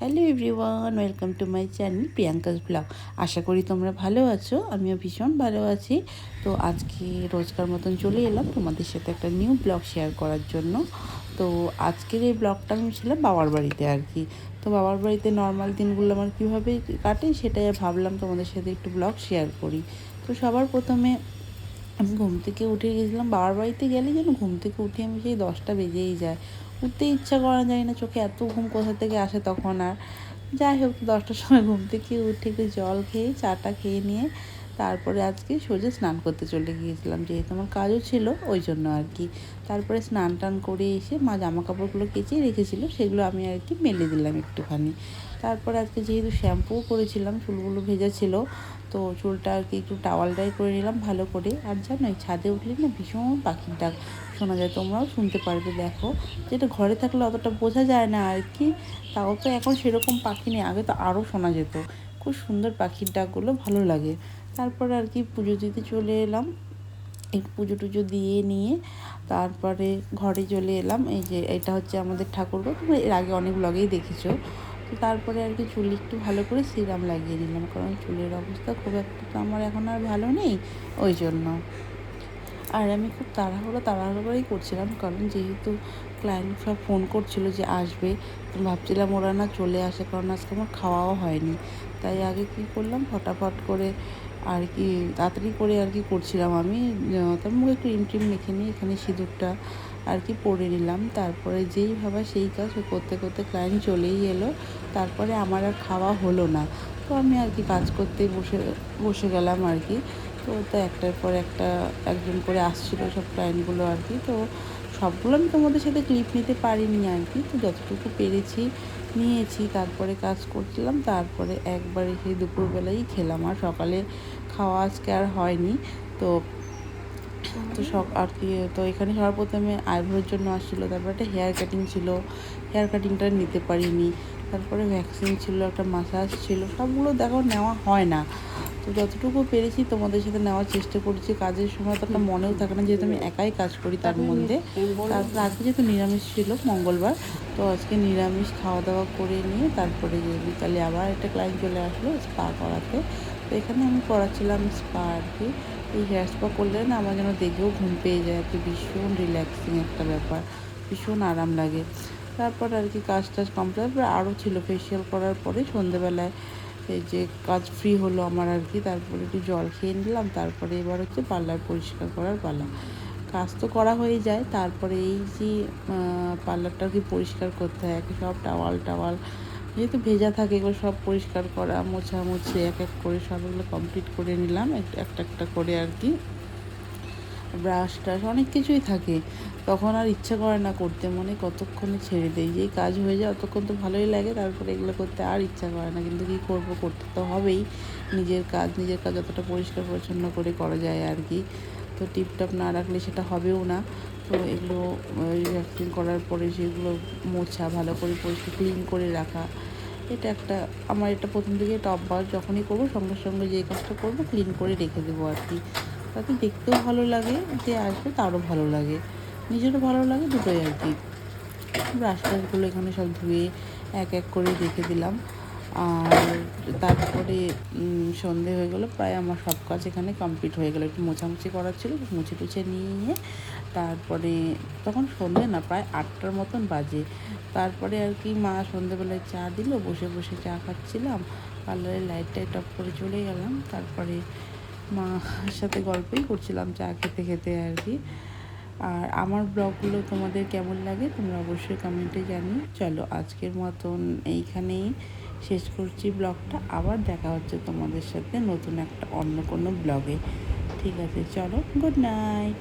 Hello everyone, welcome to my channel Priyanka's blog. আশা করি তোমরা ভালো আছো, আমিও ভীষণ ভালো আছি। তো আজকে রোজকার মতন চলে এলাম তোমাদের সাথে একটা নিউ ব্লগ শেয়ার করার জন্য। তো আজকের এই ব্লগটা আমি ছিলাম বাবার বাড়িতে আর কি। তো বাবার বাড়িতে নর্মাল দিনগুলো আমার কীভাবে কাটে সেটাই ভাবলাম তোমাদের সাথে একটু ব্লগ শেয়ার করি। তো সবার প্রথমে আমি ঘুম থেকে উঠে গেছিলাম, বাবার বাড়িতে গেলে যেন ঘুম থেকে উঠে আমি সেই দশটা বেজেই যায়। উঠতে ইচ্ছা করা যায় না চোখে এত ঘুম কোথা থেকে আসে তখন আর। যাই হোক, দশটার সময় ঘুম থেকে উঠে একটু জল খেয়ে চাটা খেয়ে নিয়ে তারপরে আজকে সোজা স্নান করতে চলে গিয়েছিলাম, যেহেতু আমার কাজও ছিল ওই জন্য আর কি। তারপরে স্নান টান করে এসে মা জামা কাপড়গুলো কেচে রেখেছিল, সেগুলো আমি আর কি মেলে দিলাম একটুখানি। তারপরে আজকে যেহেতু শ্যাম্পুও করেছিলাম, চুলগুলো ভেজা ছিল, তো চুলটা আর কি একটু টাওয়াল ডাই করে নিলাম ভালো করে। আর জানো ছাদে উঠলে না ভীষণ পাখির ডাক শোনা যায়, তোমরাও শুনতে পারবে দেখো। যেটা ঘরে থাকলে অতটা বোঝা যায় না আর কি, তাও তো এখন সেরকম পাখি নেই, আগে তো আরও শোনা যেত। খুব সুন্দর পাখির ডাকগুলো ভালো লাগে। তারপর আর কি পুজো দিতে চলে এলাম। এই পুজো টুজো দিয়ে নিয়ে তারপরে ঘরে চলে এলাম। এই যে এটা হচ্ছে আমাদের ঠাকুরঘর তুমি এর আগে অনেক ব্লগেই দেখেছ। তো তারপরে আর কি চুল একটু ভালো করে সিরাম লাগিয়ে নিলাম। কারণ চুলের অবস্থা খুব একটা তো আমার এখন আর ভালো নেই। ওই জন্য। আর আমি খুব তাড়াহুড়ো তাড়াহুড়ো করেই করছিলাম, কারণ যেহেতু ক্লায়েন্ট সব ফোন করছিল যে আসবে, তো ভাবছিলাম ওরা না চলে আসে, কারণ আজকে আমার খাওয়াও হয়নি। তাই আগে কী করলাম, ফটাফট করে আর কি তাড়াতাড়ি করে আর কি করছিলাম আমি। তার মুখে ক্রিম ট্রিম মেখে নিয়ে এখানে সিঁদুরটা আর কি পরে নিলাম। তারপরে যেই ভাবা সেই কাজ করতে করতে ক্লায়েন্ট চলেই এলো। তারপরে আমার আর খাওয়া হলো না। তো আমি আর কি কাজ করতেই বসে বসে গেলাম আর কি। তো তো একটার পর একটা একজন করে আসছিল সব ক্লায়েন্টগুলো আর কি। তো সবগুলো আমি তোমাদের সাথে ক্লিপ নিতে পারিনি আর কি। তো যতটুকু পেরেছি নিয়েছি, তারপরে কাজ করছিলাম, তারপরে একবারে সেই দুপুরবেলাই খেলাম। আর সকালে খাওয়া আজকে আর হয়নি। তো তো সব আর কি, তো এখানে সবার প্রথমে আইব্রোর জন্য আসছিল, তারপরে একটা হেয়ার কাটিং ছিল। হেয়ার কাটিংটা নিতে পারিনি। তারপরে ভ্যাকসিন ছিল, একটা মাসাজ ছিল। সবগুলো দেখো নেওয়া হয় না। তো যতটুকু পেরেছি তোমাদের সাথে নেওয়ার চেষ্টা করছি, কাজের সময় তো একটা মনেও থাকে না যেহেতু আমি একাই কাজ করি তার মধ্যে। তারপর আজকে যেহেতু নিরামিষ ছিল মঙ্গলবার, তো আজকে নিরামিষ খাওয়া দাওয়া করে নিয়ে তারপরে বিকালে আবার একটা ক্লায়েন্ট চলে আসলো স্পা করাতে। তো এখানে আমি করাচ্ছিলাম স্পা আর কি। এই হেয়ার স্পা করলে না আমার যেন দেখেও ঘুম পেয়ে যায় কি, ভীষণ রিল্যাক্সিং একটা ব্যাপার, ভীষণ আরাম লাগে। তারপর আর কি কাজ টাজ কমপ্লিট আরও ছিল ফেসিয়াল করার পরে সন্ধেবেলায় এই যে কাজ ফ্রি হলো আমার আর কি, তারপরে একটু জল খেয়ে নিলাম, তারপরে এবার হচ্ছে পার্লার পরিষ্কার করার পালা। কাজ তো করা হয়ে যায়, তারপরে এই যে পার্লারটা কি পরিষ্কার করতে হয়, একে সব টাওয়াল টাওয়াল, যেহেতু ভেজা থাকে, এগুলো সব পরিষ্কার করা মোছামুছি এক এক করে সবগুলো কমপ্লিট করে নিলাম একটা একটা করে আর কি। ব্রাশ টাশ অনেক কিছুই থাকে। তখন আর ইচ্ছা করে না করতে, মনে কতক্ষণে ছেড়ে দেয় যেই কাজ হয়ে যায় অতক্ষণ তো ভালোই লাগে, তারপরে এগুলো করতে আর ইচ্ছা করে না। কিন্তু কী করব, করতে তো হবেই। নিজের কাজ নিজের কাজ যতটা পরিষ্কার পরিচ্ছন্ন করে করা যায় আর কি। তো টিপটপ না রাখলে সেটা হবেও না। তো এগুলো ভ্যাকসিন করার পরে সেগুলো মোছা, ভালো করে পরিষ্কার ক্লিন করে রাখা, এটা একটা, আমার এটা প্রথম থেকে এটা অভ্যাস। যখনই করব সঙ্গে সঙ্গে যে কাজটা করব ক্লিন করে রেখে দেবো আর কি। তাতে দেখতেও ভালো লাগে, যে আসবে তারও ভালো লাগে। নিজেরও ভালো লাগে দুটোই আর কি। ব্রাশ এখানে সব ধুয়ে এক এক করে রেখে দিলাম। আর তারপরে সন্ধে হয়ে গেলো, প্রায় আমার সব কাজ এখানে কমপ্লিট হয়ে গেলো। একটু মোছামুছি করার ছিল মুছে টুছে নিয়ে তারপরে, তখন সন্ধে না, প্রায় আটটার মতন বাজে। তারপরে আর কি মা সন্ধেবেলায় চা দিল, বসে বসে চা খাচ্ছিলাম। পার্লারের লাইট টাইট অফ করে চলে গেলাম। তারপরে মার সাথে গল্পই করছিলাম চা খেতে খেতে আর কি। আর আমার ব্লগগুলো তোমাদের কেমন লাগে তোমরা অবশ্যই কমেন্টে জানিও। চলো আজকের মতন এইখানেই শেষ করছি ব্লগটা। আবার দেখা হচ্ছে তোমাদের সাথে নতুন একটা অন্য কোনো ব্লগে। ঠিক আছে, চলো গুড নাইট